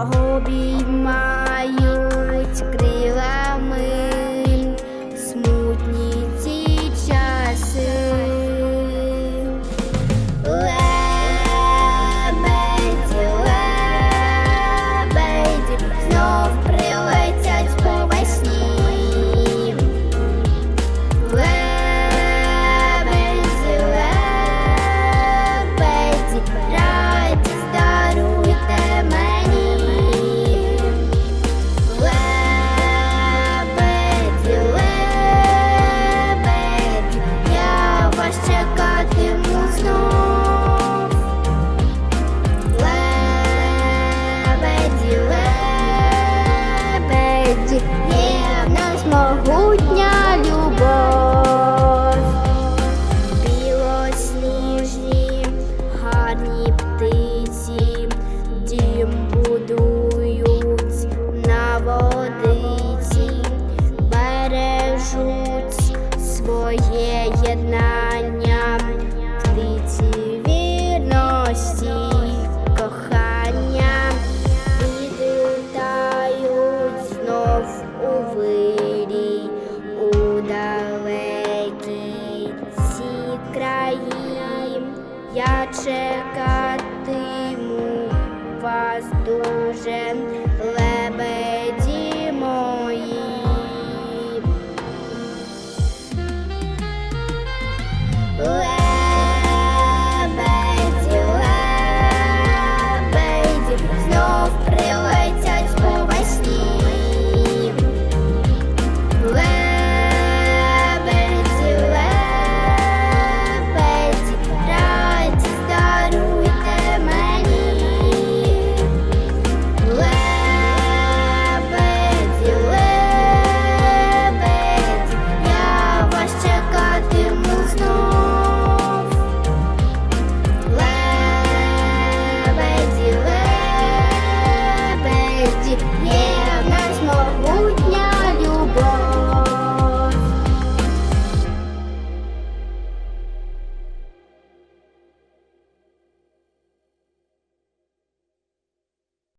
I'll be my. могутня. країн, я чекатиму вас дуже.